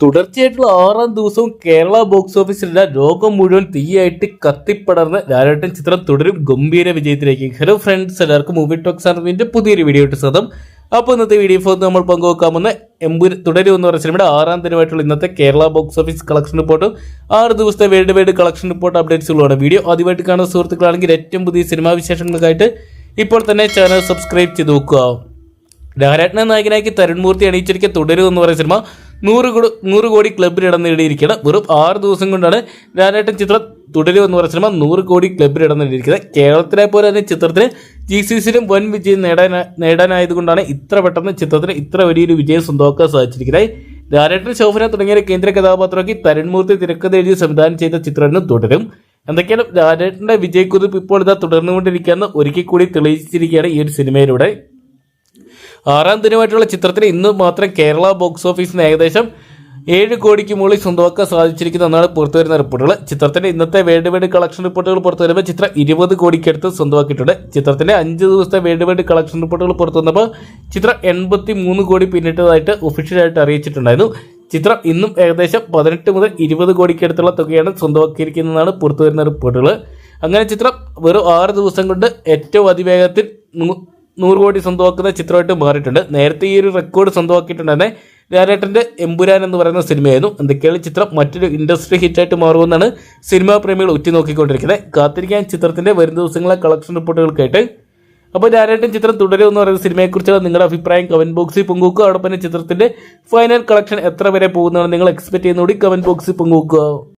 തുടർച്ചയായിട്ടുള്ള ആറാം ദിവസവും കേരള ബോക്സ് ഓഫീസിലുള്ള ലോകം മുഴുവൻ തീയായിട്ട് കത്തിപ്പടർന്ന് ലാലേട്ടൻ ചിത്രം തുടരും ഗംഭീര വിജയത്തിലേക്ക്. ഹലോ ഫ്രണ്ട്സ് എല്ലാവർക്കും മൂവി ടോക്സ് അറിവിന്റെ പുതിയൊരു വീഡിയോ ഇട്ട് സ്വതം അപ്പോൾ ഇന്നത്തെ വീഡിയോ ഫോർ നമ്മൾ പങ്കുവെക്കാമെന്ന് എമ്പു തുടരും എന്ന് പറഞ്ഞ സിനിമയുടെ ആറാം ദിനമായിട്ടുള്ള ഇന്നത്തെ കേരള ബോക്സ് ഓഫീസ് കളക്ഷൻ റിപ്പോർട്ടും ആറ് ദിവസത്തെ വേൾഡ് വൈഡ് കളക്ഷൻ റിപ്പോർട്ട് അപ്ഡേറ്റ്സുകളാണ് വീഡിയോ ആദ്യമായിട്ട് കാണുന്ന സുഹൃത്തുക്കളാണെങ്കിൽ ഏറ്റവും പുതിയ സിനിമാ വിശേഷങ്ങൾക്കായിട്ട് ഇപ്പോൾ തന്നെ ചാനൽ സബ്സ്ക്രൈബ് ചെയ്ത് നോക്കുക ലാലേട്ടനെ നായകനാക്കി തരുൺമൂർത്തി അണിയിച്ചിരിക്കുക തുടരും എന്ന് പറയുന്ന സിനിമ നൂറ് കോടി നൂറ് കോടി ക്ലബ് ഇടം നേടിയിരിക്കുകയാണ്. വെറും ആറ് ദിവസം കൊണ്ടാണ് ലാലേട്ടൻ ചിത്രം തുടരും എന്ന് പറഞ്ഞ സിനിമ നൂറ് കോടി ക്ലബിൽ ഇടം നേടിയിരിക്കുന്നത്. കേരളത്തിലെ പോലെ തന്നെ ചിത്രത്തിന് ജി സി സിയിലും വൻ വിജയം നേടാൻ നേടാനായതുകൊണ്ടാണ് ഇത്ര പെട്ടെന്ന് ചിത്രത്തിന് ഇത്ര വലിയൊരു വിജയം സ്വന്തമാക്കാൻ സാധിച്ചിരിക്കുന്നത്. ലാലേട്ടൻ ശോഭന തുടങ്ങിയ കേന്ദ്ര കഥാപാത്രമാക്കി തരുൺമൂർത്തി തിരക്കഥ എഴുതി സംവിധാനം ചെയ്ത ചിത്രം തുടരും. എന്തൊക്കെയാണ് ലാലേട്ടന്റെ വിജയക്കുതിപ്പ് ഇപ്പോൾ ഇതാ തുടർന്നുകൊണ്ടിരിക്കുകയെന്ന് ഒരിക്കൽ കൂടി തെളിയിച്ചിരിക്കുകയാണ് ഈ ഒരു സിനിമയിലൂടെ. ആറാം ദിനമായിട്ടുള്ള ചിത്രത്തിന് ഇന്ന് മാത്രം കേരള ബോക്സ് ഓഫീസിന് ഏകദേശം ഏഴ് കോടിക്ക് മുകളിൽ സ്വന്തമാക്കാൻ സാധിച്ചിരിക്കുന്ന എന്നാണ് പുറത്തുവരുന്ന റിപ്പോർട്ടുകൾ. ചിത്രത്തിന്റെ ഇന്നത്തെ വേൾഡ് വൈഡ് കളക്ഷൻ റിപ്പോർട്ടുകൾ പുറത്തു വരുമ്പോൾ ചിത്രം ഇരുപത് കോടിക്കടുത്ത് സ്വന്തമാക്കിയിട്ടുണ്ട്. ചിത്രത്തിന്റെ അഞ്ച് ദിവസത്തെ വേൾഡ് വൈഡ് കളക്ഷൻ റിപ്പോർട്ടുകൾ പുറത്തു വന്നപ്പോൾ ചിത്രം എൺപത്തി മൂന്ന് കോടി പിന്നിട്ടതായിട്ട് ഒഫീഷ്യലായിട്ട് അറിയിച്ചിട്ടുണ്ടായിരുന്നു. ചിത്രം ഇന്നും ഏകദേശം പതിനെട്ട് മുതൽ ഇരുപത് കോടിക്കടുത്തുള്ള തുകയാണ് സ്വന്തമാക്കിയിരിക്കുന്നതാണ് പുറത്തു വരുന്ന റിപ്പോർട്ടുകൾ. അങ്ങനെ ചിത്രം വെറും ആറ് ദിവസം കൊണ്ട് ഏറ്റവും അതിവേഗത്തിൽ നൂറ് കോടി സ്വന്തമാക്കുന്ന ചിത്രമായിട്ട് മാറിയിട്ടുണ്ട്. നേരത്തെ ഈ ഒരു റെക്കോർഡ് സ്വന്തമാക്കിയിട്ടുണ്ടായിരുന്നെ ലാലേട്ടന്റെ എമ്പുരാൻ എന്ന് പറയുന്ന സിനിമയായിരുന്നു. എന്തൊക്കെയാണ് ചിത്രം? മറ്റൊരു ഇൻഡസ്ട്രി ഹിറ്റായിട്ട് മാറുമെന്നാണ് സിനിമാ പ്രേമികൾ ഉറ്റുനോക്കിക്കൊണ്ടിരിക്കുന്നത് കാത്തിരിക്കാൻ ചിത്രത്തിന്റെ വരും ദിവസങ്ങളെ കളക്ഷൻ റിപ്പോർട്ടുകൾക്കായിട്ട് അപ്പോൾ ലാലേട്ടൻ ചിത്രം തുടരും എന്ന് പറയുന്ന സിനിമയെക്കുറിച്ചുള്ള നിങ്ങളുടെ അഭിപ്രായം കമന്റ് ബോക്സിൽ പങ്കുവെക്കുക. അതോടൊപ്പം തന്നെ ചിത്രത്തിന്റെ ഫൈനൽ കളക്ഷൻ എത്ര വരെ പോകുന്നതാണ് നിങ്ങൾ എക്സ്പെക്ട് ചെയ്യുന്നതുകൂടി കമന്റ് ബോക്സിൽ പങ്കുവെക്കുക.